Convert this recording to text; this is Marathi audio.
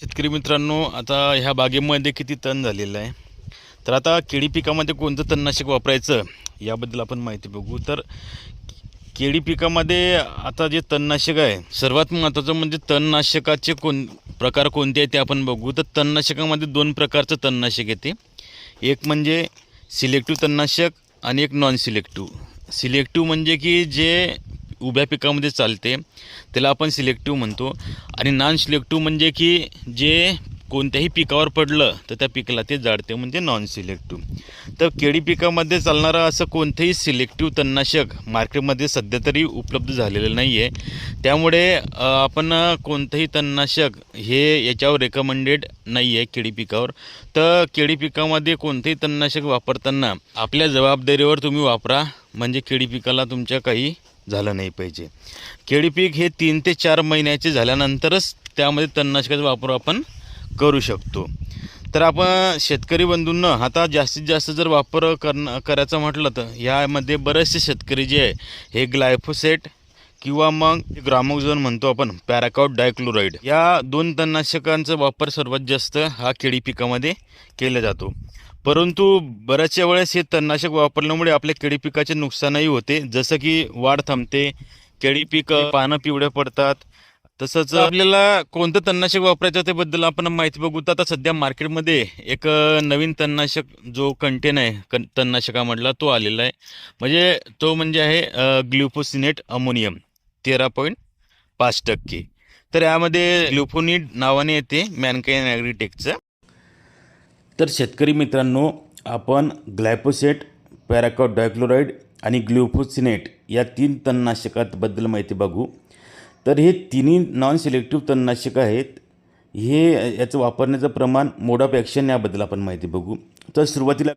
शेतकरी मित्रांनो आता ह्या बागेमध्ये किती तण झालेलं आहे? तर आता केळी पिकामध्ये कोणतं तणनाशक वापरायचं याबद्दल आपण माहिती बघू. तर केळी पिकामध्ये आता जे तणनाशक आहे सर्वात महत्त्वाचं म्हणजे तणनाशकाचे कोण प्रकार कोणते आहेत ते आपण बघू. तर तणनाशकामध्ये दोन प्रकारचं तणनाशक येते. एक म्हणजे सिलेक्टिव्ह तणनाशक आणि एक नॉन सिलेक्टिव्ह सिलेक्टिव्ह म्हणजे की जे उभ्या पिकामध्ये चालते त्याला आपण सिलेक्टिव्ह म्हणतो. आणि नॉन सिलेक्टिव्ह म्हणजे की जे कोणत्याही पिकावर पडलं तर त्या पिकाला ते जाडते म्हणजे नॉन सिलेक्टिव्ह तर केळी पिकामध्ये चालणारं असं कोणतंही सिलेक्टिव्ह तणनाशक मार्केटमध्ये सध्या तरी उपलब्ध झालेलं नाही आहे त्यामुळे आपण कोणतंही तणनाशक हे याच्यावर रेकमेंडेड नाही आहे केळी पिकावर. तर केळी पिकामध्ये कोणतंही तणनाशक वापरताना आपल्या जबाबदारीवर तुम्ही वापरा. म्हणजे केळी पिकाला तुमच्या काही झालं नाही पाहिजे. केळी पीक हे तीन ते चार महिन्याचे झाल्यानंतरच त्यामध्ये तणनाशकाचा वापर आपण करू शकतो. तर आपण शेतकरी बंधूंना आता जास्तीत जास्त जर वापर करणं करायचं म्हटलं तर यामध्ये बरेचसे शेतकरी जे आहे हे ग्लायफोसेट किंवा मग ग्रामोझोन म्हणतो आपण पॅराकॉट डायक्लोराईड या दोन तणनाशकांचा वापर सर्वात जास्त हा केळी पिकामध्ये केला जातो. परंतु बऱ्याचशा वेळेस हे तणनाशक वापरल्यामुळे आपल्या केळी पिकाचे नुकसानही होते. जसं की वाढ थांबते केळी पीक अ, पानं पिवळे पडतात. तसंच आपल्याला कोणतं तणनाशक वापरायचं त्याबद्दल आपण माहिती बघू तर आता सध्या मार्केटमध्ये एक नवीन तणनाशक जो कंटेन आहे कन तणनाशकामधला तो आलेला आहे. म्हणजे तो म्हणजे आहे ग्ल्युफोसिनेट अमोनियम तेरा पॉईंट पाच टक्के. तर यामध्ये ग्लुफोनिड नावाने येते मॅनकाइन ॲग्रीटेकचं. तर शेतकरी मित्रांनो आपण ग्लायपोसेट पॅराकॉट डायक्लोराईड आणि ग्लुफोसिनेट या तीन तणनाशकाबद्दल माहिती बघू. तर हे तिन्ही नॉन सिलेक्टिव्ह तणनाशक आहेत. हे याचं वापरण्याचं प्रमाण मोड ऑफ ॲक्शन याबद्दल आपण माहिती बघू. तर सुरुवातीला